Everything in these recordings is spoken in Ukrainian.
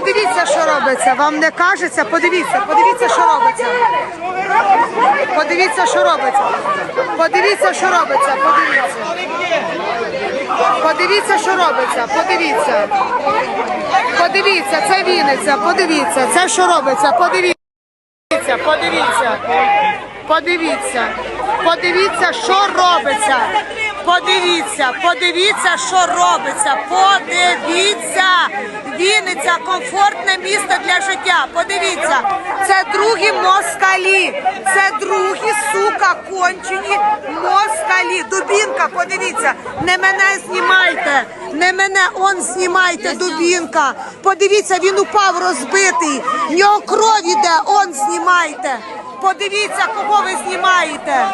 Подивіться, що робиться. Вам не кажеться? Подивіться, подивіться, що робиться. Подивіться, що робиться. Подивіться, що робиться. Подивіться. Подивіться, що робиться. Подивіться. Подивіться, це Вінниця. Подивіться, це що робиться. Подивіться. Подивіться. Подивіться. Подивіться, що робиться. Подивіться, подивіться, що робиться. Подивіться. Вінниця комфортне місто для життя. Подивіться, це другі москалі. Це другі, сука, кончені москалі. Дубінка, подивіться, не мене знімайте. Не мене он знімайте, Дубінка. Подивіться, він упав розбитий. В нього кров іде, он знімайте. Подивіться, кого ви знімаєте.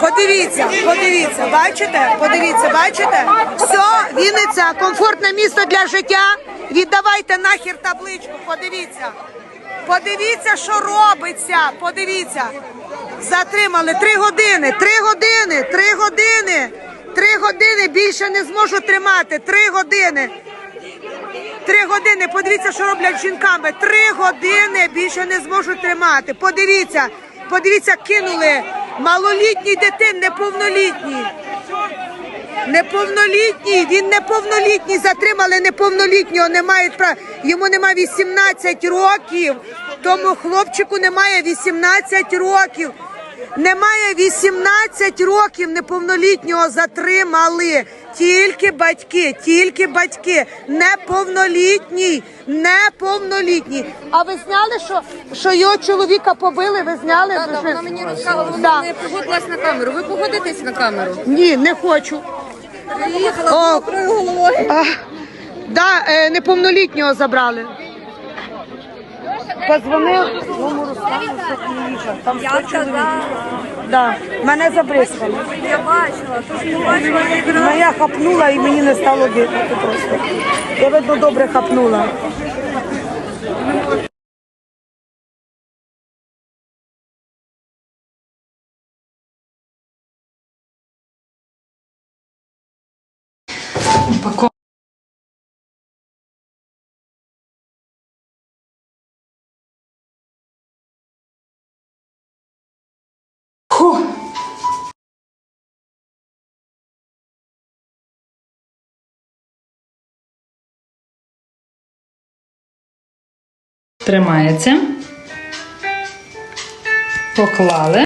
Подивіться, подивіться, бачите? Подивіться, бачите? Все, Вінниця, комфортне місто для життя. Віддавайте нахер табличку, подивіться. Подивіться, що робиться. Подивіться. Затримали три години, три години, три години, три години. Більше не зможу тримати. Три години. Три години. Подивіться, що роблять жінками. Три години більше не зможу тримати. Подивіться, подивіться, кинули малолітній дитин, неповнолітній. Неповнолітній, він неповнолітній, затримали неповнолітнього, не мають права. Йому немає 18 років. Тому хлопчику немає 18 років. Немає 18 років неповнолітнього затримали. Тільки батьки, тільки батьки. Неповнолітній, неповнолітній. А ви зняли, що, що його чоловіка побили? Ви зняли? Так, Ви так, вона мені розказала, Да. не погодилась на камеру. Ви погодитесь на камеру? Ні, не хочу. Приїхала головою. Да, е, неповнолітнього забрали. Позвонив своєму Руслану, що приїжджав. Там Я 100 чоловік. казала, Да. Мене забризкали. я бачила, тож побачила Ну, відразу. я хапнула і мені не стало дихати просто. Я видно добре хапнула. Тримається. Поклали.